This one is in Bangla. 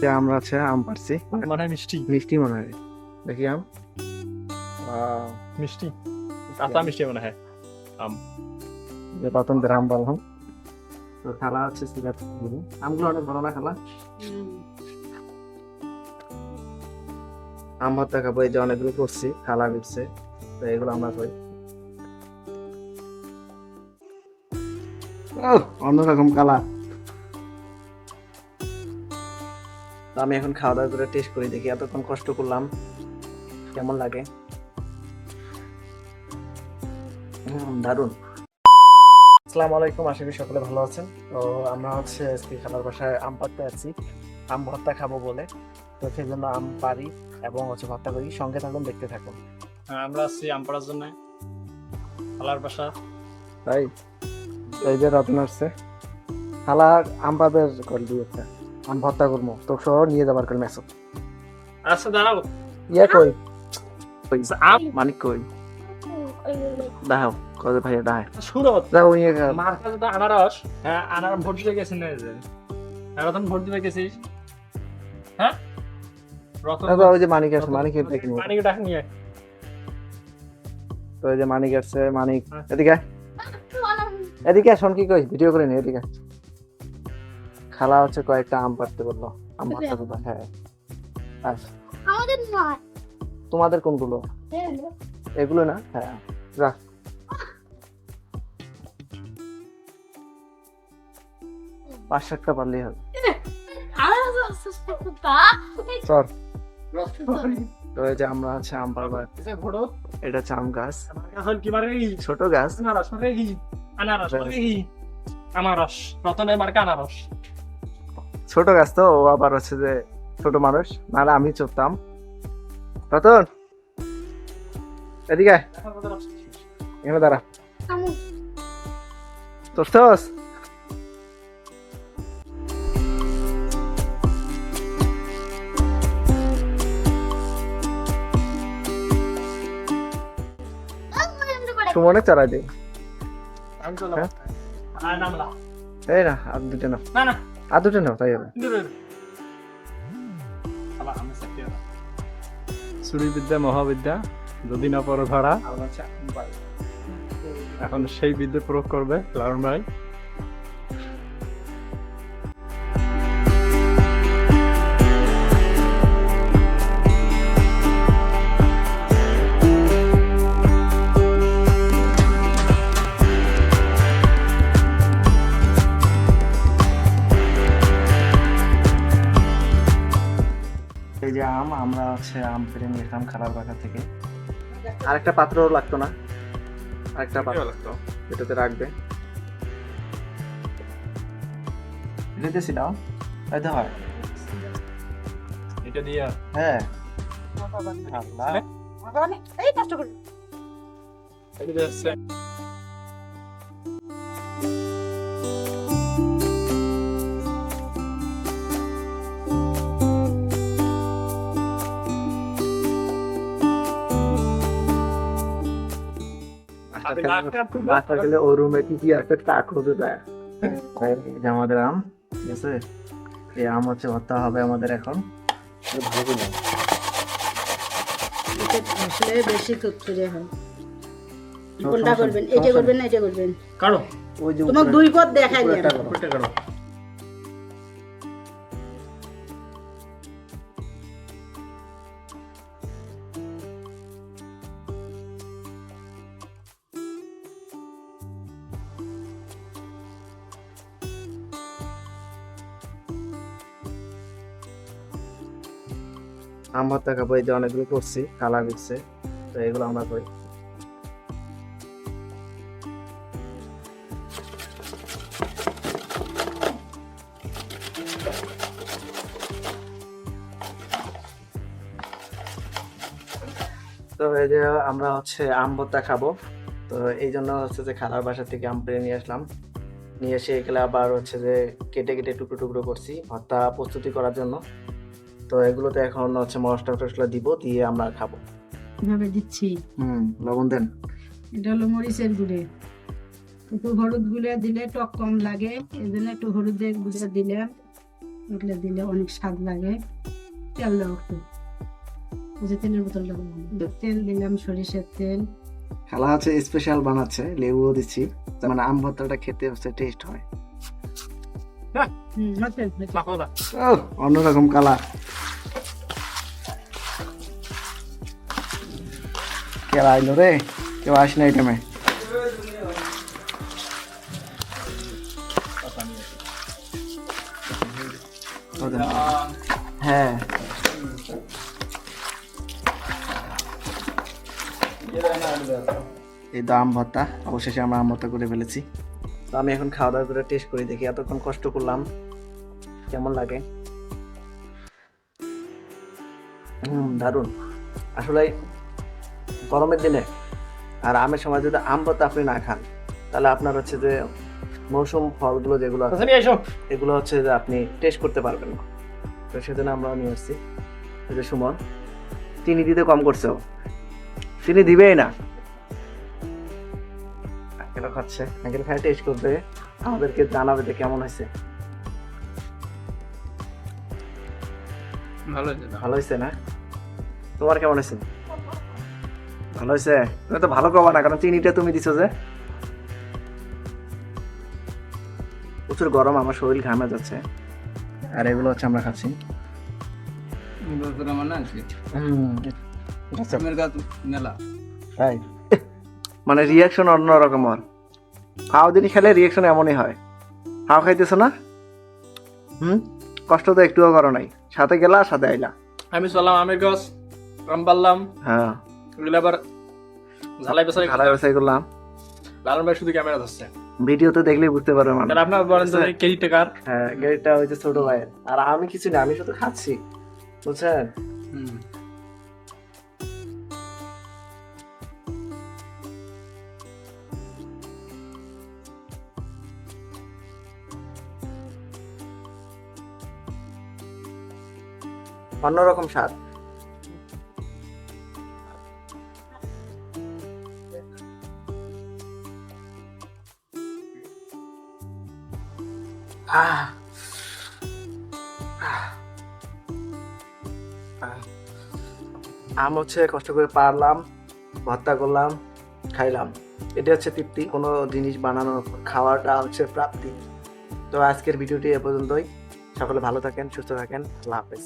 যে আমরা আছে আম পারছি। মানে মিষ্টি। মিষ্টি মনে হয়। দেখি আম। মিষ্টি। কাঁচা মিষ্টি মনে হয়। যে পতন্তের আম বললাম তো খালা আছে সিগারেট আমগুলো অনেক ভালো না খালা? আম ভর্তা খাব এই যে অনেকগুলো করছি খালা দিচ্ছে তো এগুলো আমরা করি অন্যরকম কালার। তো আমি এখন খাওয়া দাওয়া করে টেস্ট করি দেখি এতক্ষণ কষ্ট করলাম। কেমন লাগে? দারুণ। আসসালামু আলাইকুম আশা করি সকলে ভালো আছেন। তো আমরা হচ্ছে আজকে খালার বাসায় আম পাড়তে আছি। আম ভর্তা খাব বলে। তো সেই জন্য আম পারি এবং হচ্ছে ভর্তা করি। সঙ্গে থাকুন দেখতে থাকুন। হ্যাঁ, আমরা আছি আম পাড়ার জন্য। খালার বাসা। তাই এই যে রত্ন আসছে। খালার আম পাবের করে দিয়ে একটা। আম ভর্তা করব। তো সহ নিয়ে যাবার করে মেসো আচ্ছা দাঁড়াও। ইয়ে কই? আম মানিক কই? দাও কত ভাই দাও দাও ইয়ে মার কাছে তো আনারস। হ্যাঁ আনার ভোট দিতে গেছিস না এই যে। রতন ভোট দিতে গেছিস? হ্যাঁ? রতন ওই যে মানিক মানিকের দেখি পানিকে ডাক নিয়ে তো এই যে মানিক আসছে মানিক। হ্যাঁ। এদিকে এদিকে শোন কি কই ভিডিও করে নি এদিকে। খালা হচ্ছে কয়েকটা আম পাড়তে বলল। আম ভর্তা করব হ্যাঁ। আচ্ছা। আমাদের নয়। তোমাদের কোনগুলো? এগুলো না? হ্যাঁ রাখ। পাঁচ সাতটা পারলেই হবে। চল। তো এই যে আমরা আছে আম পারবার এটা হচ্ছে আম গাছ। এখন কি মারে ছোট গাছ। আনারস আনারস আনারস। রতনের মার্কা আনারস। ছোট গাছ তো ও আবার হচ্ছে যে ছোট মানুষ নাহলে আমি চড়তাম রতন! এদিকে এখানে দাঁড়া। চড়ছস সুমনে চড়াই দে। আমি চলো? নামলা এই না আর দুটো নাও। না না। আর দুটো নাও তাই হবে। আবার বিদ্যা মহাবিদ্যা যদি না পড়ো ভাড়া। এখন সেই বিদ্যা প্রয়োগ করবে লালন ভাই। আম আমরা হচ্ছে আম পেরে নিয়ে এলাম খারাপ বাসা থেকে। আরেকটা পাত্র লাগতো না? আরেকটা পাত্র। লাগতো। এটাতে রাখবে। এটাতে সিটাও? তাই তো হয়? এটা দিয়া হ্যাঁ। এই কষ্ট করে এটা দিয়ে বাসা গেলে ও রুমে কি কি আছে তা খুঁজে দেয়? আমাদের আম ঠিক আছে? এই আম হচ্ছে ভর্তা হবে আমাদের এখন। ভালো করে। আসলে বেশি হয়। কোনটা করবেন এটা করবেন না এটা করবেন। কারও? তোমাকে দুই পথ দেখাই দিলাম। আম ভর্তা খাব এই যে অনেকগুলো করছি কালা দিচ্ছে। তো এগুলো আমরা করি। তো এই যে আমরা হচ্ছে আম, ভর্তা খাব। তো এই জন্য হচ্ছে যে খালার বাসা থেকে আম পেড়ে নিয়ে আসলাম। নিয়ে এসে এগুলো আবার হচ্ছে যে কেটে কেটে টুকরো টুকরো করছি ভর্তা প্রস্তুতি করার জন্য। তো এগুলোতে এখন হচ্ছে মশলা টসলা দিব দিয়ে আমরা খাব। এভাবে দিচ্ছি। হুম লবণ দেন। এটা হলো মরিচের গুঁড়ে। একটু হলুদ গুঁড়ে দিলে টক কম লাগে এই জন্য একটু হলুদের গুঁড়ে দিলাম। এগুলো দিলে অনেক স্বাদ লাগে। তেল দাও একটু। যে তেলের বোতলটা তেল দিলাম সরিষার তেল। খালা হচ্ছে স্পেশাল বানাচ্ছে লেবুও দিচ্ছি। তার মানে আম ভর্তাটা খেতে হচ্ছে টেস্ট হয়। অন্যরকম কালার কেউ আইলো রে, কেউ আসে না আইটেমে হ্যাঁ। এই তো আম ভর্তা, অবশেষে আমরা আম করে ফেলেছি। তো আমি এখন খাওয়া দাওয়া করে টেস্ট করে দেখি, এতক্ষণ কষ্ট করলাম। কেমন লাগে? হুম, দারুণ। আসলে গরমের দিনে আর আমের সময় যদি আম ভর্তা আপনি না খান তাহলে আপনার হচ্ছে যে মৌসুম ফলগুলো যেগুলো আছে এগুলো হচ্ছে যে আপনি টেস্ট করতে পারবেন না। তো সেজন্য আমরা নিয়ে আসছি। এই যে সুমন চিনি দিতে কম করছে ও। চিনি দিবেই না। আঙ্কেল খাচ্ছে। আঙ্কেল খায় টেস্ট করবে। আমাদেরকে জানাবে যে কেমন হয়েছে। ভালো হয়েছে ভালো হয়েছে না? তোমার কেমন হয়েছে? ভালো হয়েছে তুমি তো ভালো কবা না কারণ চিনিটা তুমি দিছো যে। প্রচুর গরম আমার শরীর ঘামে যাচ্ছে। আর এগুলো হচ্ছে আমরা খাচ্ছি। মানে রিয়াকশন অন্যরকম আর। হাও দিনই খেলে রিয়াকশন এমনই হয়। হাও খাইতেছো না? হুম? কষ্ট তো একটুও করো নাই। সাথে গেলা সাথে আইলা। আমি চললাম আমের গাছ আম পারলাম হ্যাঁ। ওগুলো আবার ঝালাই পেছাই খারাপ ব্যবসায় করলাম। লালন ভাই শুধু ক্যামেরা ধরছে। দেখলেই বুঝতে পারবে তাহলে আপনার বলেন তো টাকার হ্যাঁ হচ্ছে ছোট ভাইয়ের। আর আমি কিছু না আমি শুধু খাচ্ছি। বুঝছেন? অন্যরকম স্বাদ। আহ আম হচ্ছে কষ্ট করে পারলাম, ভর্তা করলাম, খাইলাম। এটা হচ্ছে তৃপ্তি, কোনো জিনিস বানানো, খাওয়াটা হচ্ছে প্রাপ্তি। তো আজকের ভিডিওটি এ পর্যন্তই। সকলে ভালো থাকেন, সুস্থ থাকেন, আল্লাহ হাফেজ।